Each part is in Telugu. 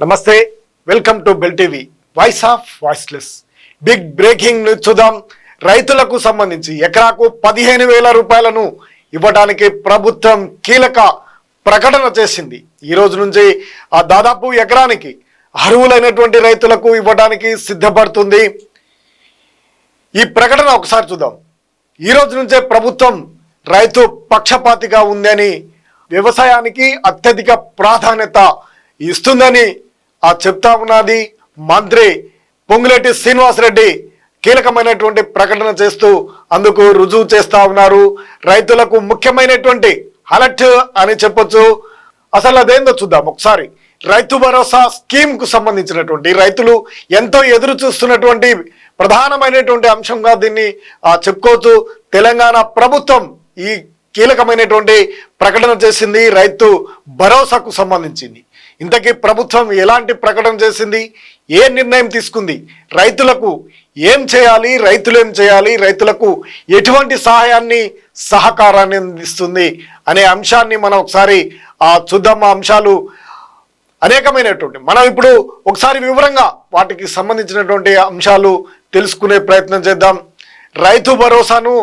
నమస్తే welcome to bell TV. Voice of voiceless big breaking news చూద్దాం. రైతులకు సంబంధించి ఎకరాకు పదిహేను వేల రూపాయలను ఇవ్వడానికి ప్రభుత్వం కీలక ప్రకటన చేసింది. ఈ రోజు నుంచి ఆ దాదాపు ఎకరానికి అర్హులైనటువంటి రైతులకు ఇవ్వడానికి సిద్ధపడుతుంది. ఈ ప్రకటన ఒకసారి చూద్దాం. ఈ రోజు నుంచే ప్రభుత్వం రైతు పక్షపాతిగా ఉందని వ్యవసాయానికి అత్యధిక ప్రాధాన్యత ఇస్తుందని ఆ చెప్తా ఉన్నది మంత్రి పొంగులేటి శ్రీనివాసరెడ్డి కీలకమైనటువంటి ప్రకటన చేస్తూ అందుకు రుజువు చేస్తా ఉన్నారు. రైతులకు ముఖ్యమైనటువంటి అలర్ట్ అని చెప్పొచ్చు. అసలు అదేందో చూద్దాం ఒకసారి. రైతు భరోసా స్కీమ్కు సంబంధించినటువంటి రైతులు ఎంతో ఎదురు చూస్తున్నటువంటి ప్రధానమైనటువంటి అంశంగా దీన్ని ఆ, చెప్పుకోవచ్చు. తెలంగాణ ప్రభుత్వం ఈ కీలకమైనటువంటి ప్రకటన చేసింది రైతు భరోసాకు సంబంధించింది. ఇంతకీ ప్రభుత్వం ఎలాంటి ప్రకటన చేసింది? ఏ నిర్ణయం తీసుకుంది? రైతులకు ఏం చేయాలి? రైతులు ఏం చేయాలి? రైతులకు ఎటువంటి సహాయాన్ని సహకారాన్ని అందిస్తుంది అనే అంశాన్ని మనం ఒకసారి చూద్దాం. ఆ అంశాలు అనేకమైనటువంటి మనం ఇప్పుడు ఒకసారి వివరంగా వాటికి సంబంధించినటువంటి అంశాలు తెలుసుకునే ప్రయత్నం చేద్దాం. రైతు భరోసాను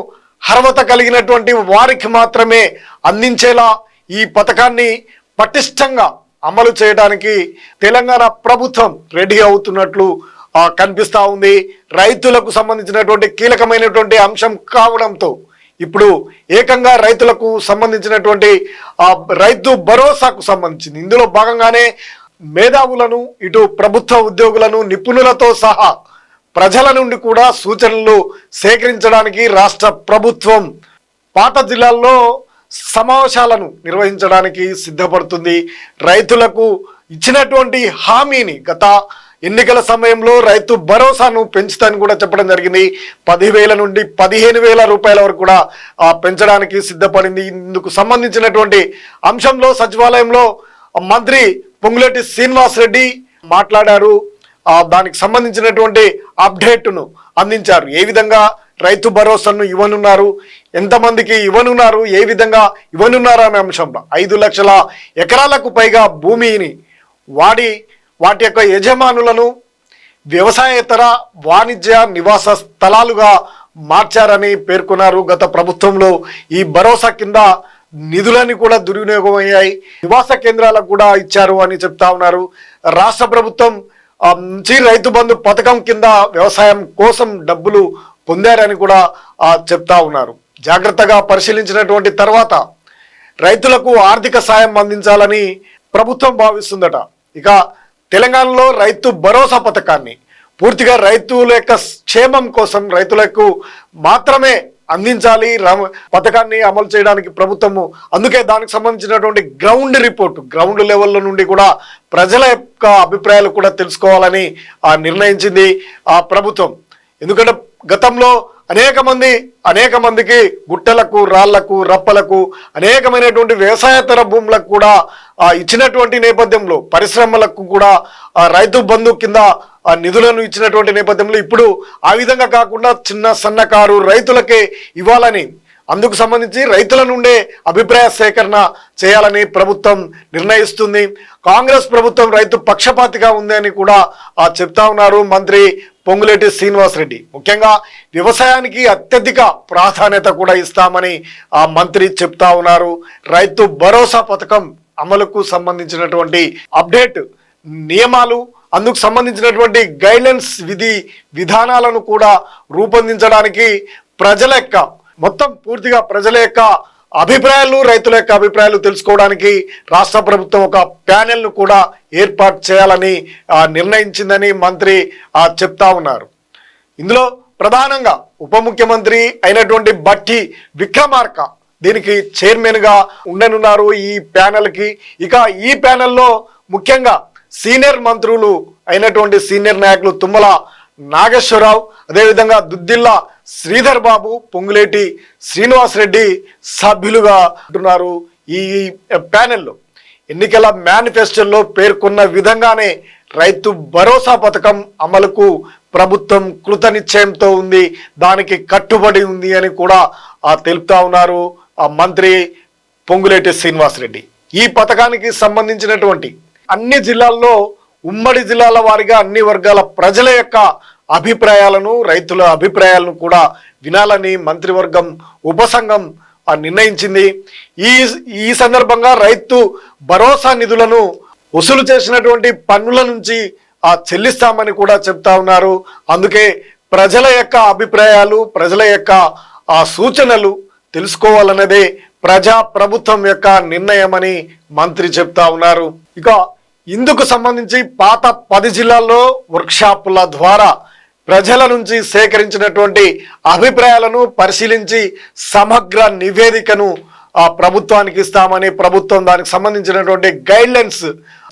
అర్హత కలిగినటువంటి వారికి మాత్రమే అందించేలా ఈ పథకాన్ని పటిష్టంగా అమలు చేయడానికి తెలంగాణ ప్రభుత్వం రెడీ అవుతున్నట్లు కనిపిస్తూ ఉంది. రైతులకు సంబంధించినటువంటి కీలకమైనటువంటి అంశం కావడంతో ఇప్పుడు ఏకంగా రైతులకు సంబంధించినటువంటి రైతు భరోసాకు సంబంధించింది. ఇందులో భాగంగానే మేధావులను ఇటు ప్రభుత్వ ఉద్యోగులను నిపుణులతో సహా ప్రజల నుండి కూడా సూచనలు సేకరించడానికి రాష్ట్ర ప్రభుత్వం పాత జిల్లాల్లో సమావేశాలను నిర్వహించడానికి సిద్ధపడుతుంది. రైతులకు ఇచ్చినటువంటి హామీని గత ఎన్నికల సమయంలో రైతు భరోసాను పెంచుతాని కూడా చెప్పడం జరిగింది. పదివేల నుండి పదిహేను వేల రూపాయల వరకు కూడా పెంచడానికి సిద్ధపడింది. ఇందుకు సంబంధించినటువంటి అంశంలో సచివాలయంలో మంత్రి పొంగులేటి శ్రీనివాస్ రెడ్డి మాట్లాడారు దానికి సంబంధించినటువంటి అప్డేట్ను అందించారు. ఏ విధంగా రైతు భరోసాను ఇవ్వనున్నారు. ఎంతమందికి ఇవ్వనున్నారు? ఏ విధంగా ఇవ్వనున్నారు అనే అంశంలో. ఐదు లక్షల ఎకరాలకు పైగా భూమిని వాడి వాటి యొక్క యజమానులను వ్యవసాయేతర వాణిజ్య నివాస స్థలాలుగా మార్చారని పేర్కొన్నారు. గత ప్రభుత్వంలో ఈ భరోసా కింద నిధులని కూడా దుర్వినియోగం అయ్యాయి నివాస కేంద్రాలకు కూడా ఇచ్చారు అని చెప్తా ఉన్నారు. రాష్ట్ర ప్రభుత్వం నుంచి రైతు బంధు పథకం కింద వ్యవసాయం కోసం డబ్బులు పొందారని కూడా చెప్తా ఉన్నారు. జాగ్రత్తగా పరిశీలించినటువంటి తర్వాత రైతులకు ఆర్థిక సాయం అందించాలని ప్రభుత్వం భావిస్తుందట. ఇక తెలంగాణలో రైతు భరోసా పథకాన్ని పూర్తిగా రైతుల యొక్క క్షేమం కోసం రైతులకు మాత్రమే అందించాలి రా- పథకాన్ని అమలు చేయడానికి ప్రభుత్వము. అందుకే దానికి సంబంధించినటువంటి గ్రౌండ్ రిపోర్ట్ గ్రౌండ్ లెవెల్లో నుండి కూడా ప్రజల యొక్క అభిప్రాయాలు కూడా తెలుసుకోవాలని ఆ నిర్ణయించింది ఆ ప్రభుత్వం. ఎందుకంటే గతంలో అనేక మంది అనేక మందికి గుట్టలకు రాళ్ళకు రప్పలకు అనేకమైనటువంటి వ్యవసాయేతర భూములకు కూడా ఇచ్చినటువంటి నేపథ్యంలో పరిశ్రమలకు కూడా ఆ, రైతు బంధు కింద ఆ, నిధులను ఇచ్చినటువంటి నేపథ్యంలో ఇప్పుడు ఆ విధంగా కాకుండా చిన్న సన్నకారు రైతులకే ఇవ్వాలని అందుకు సంబంధించి రైతుల నుండే అభిప్రాయ సేకరణ చేయాలని ప్రభుత్వం నిర్ణయిస్తుంది. కాంగ్రెస్ ప్రభుత్వం రైతు పక్షపాతిగా ఉంది అని కూడా ఆ, చెప్తా ఉన్నారు మంత్రి పొంగులేటి శ్రీనివాస్ రెడ్డి ముఖ్యంగా వ్యవసాయానికి అత్యధిక ప్రాధాన్యత కూడా ఇస్తామని ఆ మంత్రి చెప్తా ఉన్నారు. రైతు భరోసా పథకం అమలుకు సంబంధించినటువంటి అప్డేట్ నియమాలు అందుకు సంబంధించినటువంటి గైడ్లైన్స్ విధి విధానాలను కూడా రూపొందించడానికి ప్రజల యొక్క మొత్తం పూర్తిగా ప్రజల యొక్క అభిప్రాయాలు రైతుల యొక్క అభిప్రాయాలు తెలుసుకోవడానికి రాష్ట్ర ప్రభుత్వం ఒక ప్యానెల్ను కూడా ఏర్పాటు చేయాలని నిర్ణయించిందని మంత్రి ఆ, చెప్తా ఉన్నారు. ఇందులో ప్రధానంగా ఉప ముఖ్యమంత్రి అయినటువంటి బట్టి విక్రమార్క దీనికి చైర్మన్గా ఉండనున్నారు ఈ ప్యానెల్కి. ఇక ఈ ప్యానెల్లో ముఖ్యంగా సీనియర్ మంత్రులు అయినటువంటి సీనియర్ నాయకులు తుమ్మల నాగేశ్వరరావు అదేవిధంగా దుద్దిల్లా శ్రీధర్ బాబు పొంగులేటి శ్రీనివాస్ రెడ్డి సభ్యులుగా ఉంటున్నారు ఈ ప్యానెల్లో. ఎన్నికల మేనిఫెస్టోల్లో పేర్కొన్న విధంగానే రైతు భరోసా పథకం అమలుకు ప్రభుత్వం కృతనిశ్చయంతో ఉంది దానికి కట్టుబడి ఉంది అని కూడా తెలుపుతా ఉన్నారు ఆ మంత్రి పొంగులేటి శ్రీనివాసరెడ్డి. ఈ పథకానికి సంబంధించినటువంటి అన్ని జిల్లాల్లో ఉమ్మడి జిల్లాల వారిగా అన్ని వర్గాల ప్రజల యొక్క అభిప్రాయాలను రైతుల అభిప్రాయాలను కూడా వినాలని మంత్రివర్గం ఉపసంఘం నిర్ణయించింది. ఈ ఈ సందర్భంగా రైతు భరోసా నిధులను వసూలు చేసినటువంటి పన్నుల నుంచి ఆ చెల్లిస్తామని కూడా చెప్తా ఉన్నారు. అందుకే ప్రజల యొక్క అభిప్రాయాలు ప్రజల యొక్క ఆ సూచనలు తెలుసుకోవాలన్నదే ప్రజా ప్రభుత్వం యొక్క నిర్ణయం అని మంత్రి చెప్తా ఉన్నారు. ఇక ఇందుకు సంబంధించి పాత పది జిల్లాల్లో వర్క్షాపుల ద్వారా ప్రజల నుంచి సేకరించినటువంటి అభిప్రాయాలను పరిశీలించి సమగ్ర నివేదికను ఆ ప్రభుత్వానికి ఇస్తామని ప్రభుత్వం దానికి సంబంధించినటువంటి గైడ్లైన్స్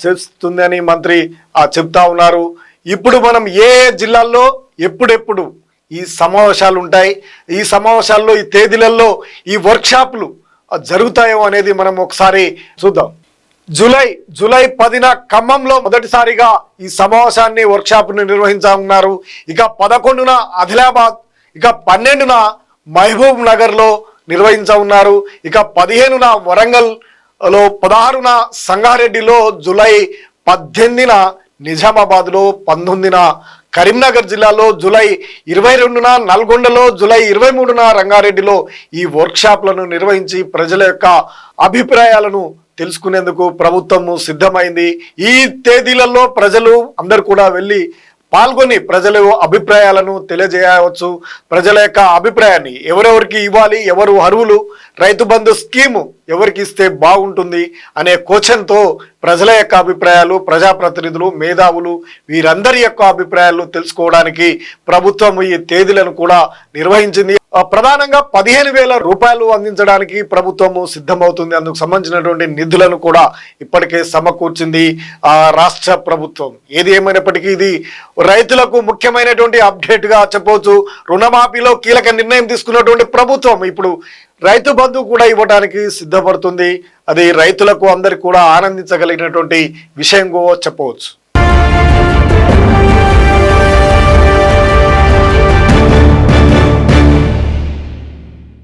చేస్తుందని మంత్రి ఆ చెప్తా ఉన్నారు. ఇప్పుడు మనం ఏ జిల్లాల్లో ఎప్పుడెప్పుడు ఈ సమావేశాలు ఉంటాయి ఈ సమావేశాల్లో ఈ తేదీలలో ఈ వర్క్షాప్లు జరుగుతాయో అనేది మనం ఒకసారి చూద్దాం. జూలై జూలై పదిన ఖమ్మంలో మొదటిసారిగా ఈ సమావేశాన్ని వర్క్షాప్ని నిర్వహించనున్నారు ఇక పదకొండున ఆదిలాబాద్ ఇక పన్నెండున మహబూబ్ నగర్లో నిర్వహించనున్నారు ఇక పదిహేనున వరంగల్లో పదహారున సంగారెడ్డిలో జూలై పద్దెనిమిదిన నిజామాబాద్లో పంతొమ్మిదిన కరీంనగర్ జిల్లాలో జూలై ఇరవై రెండున నల్గొండలో జూలై ఇరవై మూడున రంగారెడ్డిలో ఈ వర్క్షాప్లను నిర్వహించి ప్రజల యొక్క అభిప్రాయాలను తెలుసుకునేందుకు ప్రభుత్వము సిద్ధమైంది. ఈ తేదీలలో ప్రజలు అందరు కూడా వెళ్ళి పాల్గొని ప్రజల అభిప్రాయాలను తెలియజేయవచ్చు. ప్రజల యొక్క అభిప్రాయాన్ని ఎవరెవరికి ఇవ్వాలి ఎవరు అర్హులు రైతు బంధు స్కీము ఎవరికి ఇస్తే బాగుంటుంది అనే క్వశ్చన్తో ప్రజల యొక్క అభిప్రాయాలు ప్రజాప్రతినిధులు మేధావులు వీరందరి యొక్క అభిప్రాయాలు తెలుసుకోవడానికి ప్రభుత్వం ఈ తేదీలను కూడా నిర్వహించింది. ప్రధానంగా పదిహేను వేల రూపాయలు అందించడానికి ప్రభుత్వము సిద్ధమవుతుంది. అందుకు సంబంధించినటువంటి నిధులను కూడా ఇప్పటికే సమకూర్చింది ఆ రాష్ట్ర ప్రభుత్వం. ఏది ఏమైనప్పటికీ ఇది రైతులకు ముఖ్యమైనటువంటి అప్డేట్గా చెప్పవచ్చు. రుణమాఫీలో కీలక నిర్ణయం తీసుకున్నటువంటి ప్రభుత్వం ఇప్పుడు రైతు బంధు కూడా ఇవ్వడానికి సిద్ధపడుతుంది. అది రైతులకు అందరికి కూడా ఆనందించగలిగినటువంటి విషయం చెప్పవచ్చు.